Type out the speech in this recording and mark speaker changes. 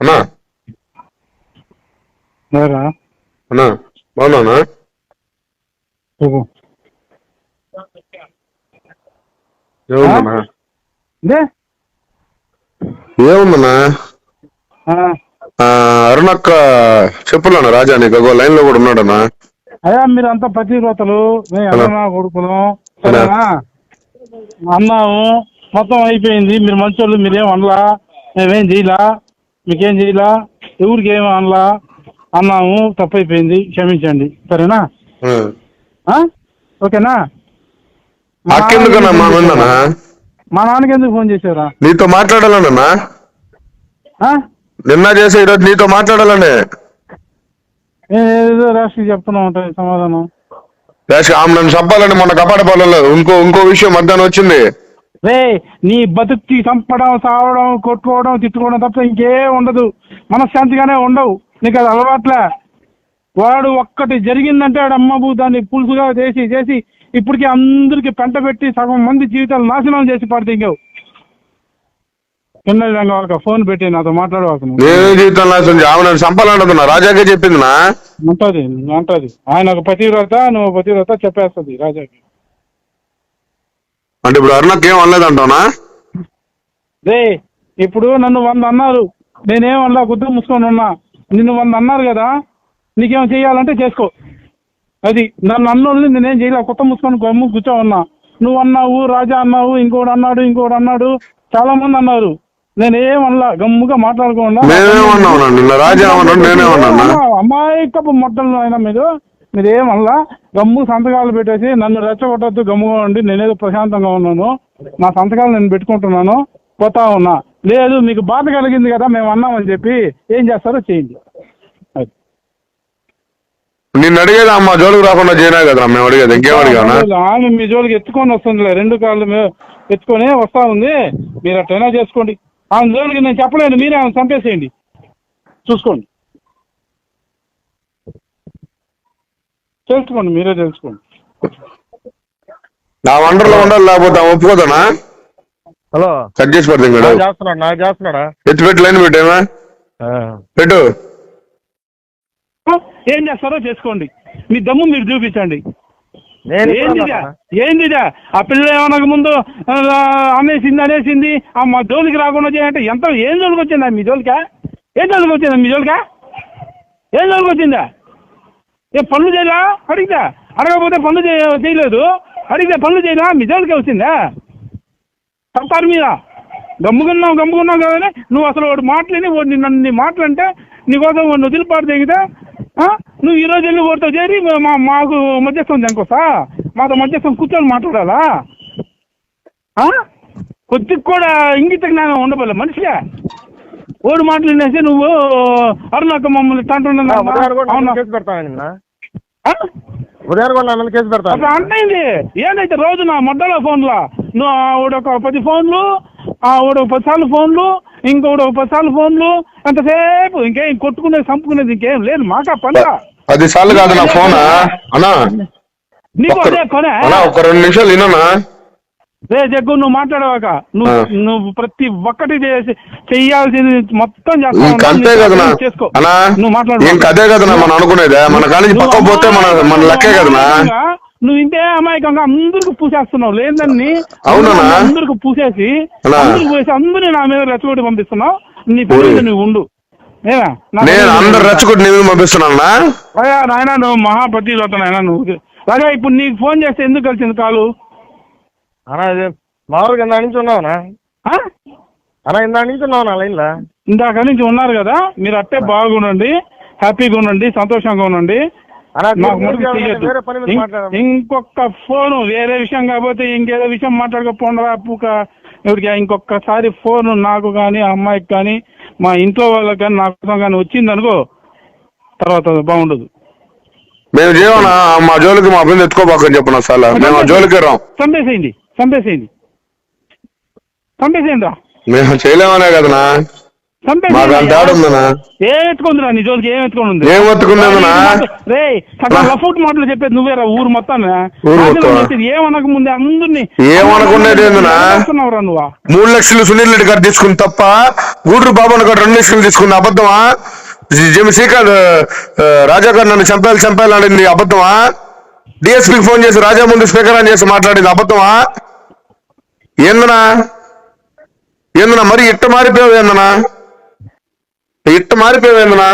Speaker 1: అన్నా. అన్నా బాగున్నానా ఏముందన్నా అరుణక్క చెప్పులన్నా రాజా నీకు లైన్లో కూడా ఉన్నాడన్నా
Speaker 2: అయ్యా మీరు అంతా పతివ్రతలు మేము కొడుకును సరేనా? అన్నాము మొత్తం అయిపోయింది మీరు మంచోళ్ళు మీరేం అనలా మేమేం చేయలా? మీకేం చేయలా? ఎవరికి ఏం అనలా? అన్నాము తప్పైపోయింది. క్షమించండి. సరేనా? ఓకేనా? మా నాన్నకి ఎందుకు ఫోన్ చేశారా?
Speaker 1: నీతో మాట్లాడాలన్నా
Speaker 2: ఆ?
Speaker 1: నిన్న చేసే ఈరోజు నీతో మాట్లాడాలండి
Speaker 2: ఏ- ఏదో రాష్ట్రీయ చెప్తున్నా ఉంటాయి సమాధానం.
Speaker 1: రాసి ఆమె నన్ను చంపాలని మొన్న కపాడపాలలో ఇంకో ఇంకో విషయం మధ్యాహ్నం వచ్చింది.
Speaker 2: రే నీ బతుక్కి చంపడం సావడం కొట్టుకోవడం తిట్టుకోవడం తప్ప ఇంకేం ఉండదు. మనశ్శాంతిగానే ఉండవు. నీకు అది అలవాట్లే. వాడు ఒక్కటి జరిగిందంటే వాడు అమ్మబు దాన్ని పులుసుగా చేసి చేసి ఇప్పటికి అందరికి పెంట పెట్టి సగం మంది జీవితాలు నాశనం చేసి పడితే కింద విధంగా వాళ్ళకి ఫోన్ పెట్టి నాతో మాట్లాడవాకు.
Speaker 1: నేను జీవితం నాశనం ఆమె నన్ను చంపాలంటున్నా. రాజాకే చెప్పింది నా?
Speaker 2: ఉంటది ఉంటది. ఆయన ఒక పతివ్రత నువ్వు పతివ్రత చెప్పేస్తుంది రాజాకి.
Speaker 1: అంటే ఇప్పుడు అరుణక్క ఏం అనలేదంటావునా
Speaker 2: రే ఇప్పుడు నన్ను వంద అన్నారు. నేనేం అన్నా గుద్దు మూసుకొని ఉన్నా. నిన్ను వంద అన్నారు కదా నీకేం చేయాలంటే చేసుకో. అది నన్ను అన్నోళ్ళని నేనేం చేయలే కొత్త మూసుకొని గమ్ము కూర్చో ఉన్నా. నువ్వు అన్నావు రాజా అన్నావు ఇంకోటి అన్నాడు ఇంకోటి అన్నాడు చాలా మంది అన్నారు. నేనేం అనలా గమ్ముగా
Speaker 1: ఏమన్నాడు నేనేమన్నా
Speaker 2: అమాయకపు మొట్టలు అయినా మీరు. మీరు ఏమల్లా గమ్ము సంతకాలు పెట్టేసి నన్ను రెచ్చగొట్టద్దు గమ్ముగా ఉండి నేనేదో ప్రశాంతంగా ఉన్నాను. నా సంతకాలు నేను పెట్టుకుంటున్నాను పోతా ఉన్నా. లేదు మీకు బాధ కలిగింది కదా మేము అన్నామని చెప్పి ఏం చేస్తారో చేయండి.
Speaker 1: నిన్ను అడిగేది అమ్మ జోలికి రాకుండా చేయనా కదా మేము అడిగేది ఇంకేం అడిగావునా
Speaker 2: ఆమె మీ జోలికి ఎత్తుకొని వస్తుందిలే రెండు కాళ్ళు ఎత్తుకొని వస్తా ఉంది. మీరు అట్టైనా చేసుకోండి. ఆమె జోలికి నేను చెప్పలేను మీరే ఆమె చంపేసేయండి. చూసుకోండి. తెలుసుకోండి మీరే తెలుసుకోండి.
Speaker 1: నా వండర్లో ఉండాలి లేకపోతే ఒప్పుకోదానా
Speaker 3: హలో.
Speaker 1: కట్ చేసి పడుతుంది
Speaker 3: నాకు చేస్తున్నాడు? నాకు చేస్తున్నాడా?
Speaker 1: ఎత్తి పెట్టి లైన్ పెట్టేమా
Speaker 3: ఆ.
Speaker 1: పెట్టు.
Speaker 2: ఏం చేస్తారో చేసుకోండి. మీ దమ్ము మీరు చూపించండి.
Speaker 3: ఇప్పుడు
Speaker 2: ఏందిదా ఆ పిల్ల ఏమనక ముందు అనేసింది అనేసింది ఆ మా జోలికి రాకుండా చేయంటే ఎంత ఏం జోలికి వచ్చిందా మీ జోలికా? ఏం జోలికి వచ్చిందా మీ జోలికా? ఏం జోలికి వచ్చిందా? ఏ పనులు చేయలా? అడిగితే. అడగకపోతే పనులు చేయ- చేయలేదు. అడిగితే పనులు చేయలా? మీ వచ్చిందా? సర్కారు మీద. గమ్ముకున్నావు గమ్ముకున్నావు కదా నువ్వు అసలు వాడు మాటలేని వాడు నన్ను నీ మాటలంటే నీకోసం వాడిని వదిలిపాటు తెగితే నువ్వు ఈ రోజు వెళ్ళి వాడితో చేరి మా- మాకు మధ్యస్థం దానికోసా మాతో మధ్యస్థం కూర్చొని మాట్లాడాలా? కొద్దిగా కూడా ఇంగిత జ్ఞానం ఉండబోలే మనిషిగా ఓడి మాటలు వినేసి నువ్వు అరుణాక మమ్మల్ని
Speaker 3: కేసు పెడతాను కేసు పెడతాను
Speaker 2: అట్లా అంటైంది ఏందైతే రోజు నా మొడ్డలో ఫోన్లో? నువ్వు ఆవిడొక పది ఫోన్లు ఆవిడ పది సార్లు ఫోన్లు ఒక పది సార్లు ఫోన్లు ఎంతసేపు? ఇంకేం కొట్టుకునేది చంపుకునేది ఇంకేం లేదు మాకా పంట
Speaker 1: పది సార్లు కాదు నా ఫోనా? అన్నా
Speaker 2: నీకు అదే కొనే
Speaker 1: అన్నా ఒక రెండు నిమిషాలు వినన్నా?
Speaker 2: రే జగ్గు నువ్వు మాట్లాడవాక. నువ్వు. నువ్వు ప్రతి ఒక్కటి చేసి చెయ్యాల్సింది మొత్తం చేస్తా
Speaker 1: ఇంక
Speaker 2: ఉన్నావు.
Speaker 1: అంతే
Speaker 2: నీ
Speaker 1: కదనా?
Speaker 2: ప్రయత్నం చేసుకో. నువ్వు మాట్లాడు.
Speaker 1: ఇంక అదే కదనా? మనం అనుకునేదే. మన కాలేజీ
Speaker 2: నువ్వు
Speaker 1: పక్క పోతే మన మన
Speaker 2: అమాయకంగా-
Speaker 1: లెక్కే కదనా?
Speaker 2: అమాయకంగా నువ్వు ఇంతే అమాయకంగా అందరికి పూసేస్తున్నావు. లేదని? అందరికి పూసేసి? అందరికి పూసేసి అందరినీ నా మీద రెచ్చగొట్టి పంపిస్తున్నావు. నీ. మీద నువ్వు ఉండు.
Speaker 1: నేను అందరు రెచ్చగొట్టి నేను
Speaker 2: నాయన నువ్వు మహాపతి నాయన నువ్వు. రాజా ఇప్పుడు నీకు ఫోన్ చేస్తే ఎందుకు కలిసింది కాలు?
Speaker 3: అన్నా ఇది మామూలుగా ఇందా నుంచి ఉన్నావునా?
Speaker 2: ఆ?
Speaker 3: అన్నా ఇందా నుంచి ఉన్నావు నా లైన్లో?
Speaker 2: ఇందాక నుంచి ఉన్నారు కదా మీరు అట్టే బాగుండండి హ్యాపీగా ఉండండి సంతోషంగా ఉండండి.
Speaker 3: అన్నా
Speaker 2: నాకు
Speaker 3: దీని
Speaker 2: మటుకు
Speaker 3: గురించి
Speaker 2: చెయ్యొద్దు.
Speaker 3: వేరే పని మీద
Speaker 2: ఇం-
Speaker 3: మాట్లాడాము
Speaker 2: ఇంకొక ఫోను వేరే విషయం కాకపోతే ఇంకేదో విషయం మాట్లాడకపోండరా పూక. ఎవరికి? ఇంకొకసారి ఫోన్ నాకు కానీ అమ్మాయికి కానీ మా ఇంట్లో వాళ్ళకి కానీ నా కోసం కానీ వచ్చింది అనుకో తర్వాత బాగుండదు.
Speaker 1: మేము చేయమన్నా మా జోలికి మా అభివృద్ధి ఎత్తుకోబాకని చెప్పిన సార్ మేము ఆ జోలికి రాం.
Speaker 2: చంపేసేయండి చంపేసేయండి. చంపేసేయండి రా.
Speaker 1: మేము చేయలేమనే కదనా
Speaker 2: చంపేసి
Speaker 1: మాకు అంత ఆడ ఉందనా
Speaker 2: ఏం ఎత్తుకుందిరా నీ జోలికి? ఏం ఎత్తుకొని ఉంది?
Speaker 1: ఏం ఎత్తుకుందేందనా?
Speaker 2: రే మాటలు చెప్పేది నువ్వేరా ఊరు మొత్తం
Speaker 1: ఊరు మొత్తం.
Speaker 2: ఏమనక ముందే అందరినీ నువ్వు.
Speaker 1: మూడు లక్షలు సునీల్ రెడ్డి గారు తీసుకుంది తప్ప గూడూరు బాబు గారు రెండు లక్షలు తీసుకుంది అబద్ధమా? జిమ్ శ్రీకాంత్ రాజా గారు నన్ను చంపాలి చంపాలి అనింది అబద్ధమా? డిఎస్పీకి ఫోన్ చేసి రాజా ముందు స్పీకర్ అని చేసి మాట్లాడింది అబద్ధమా? ఏందనా ఏందనా మరి ఇట్ట మారిపోయావు ఏందనా ఇట్ట మారిపోయావు ఏందనా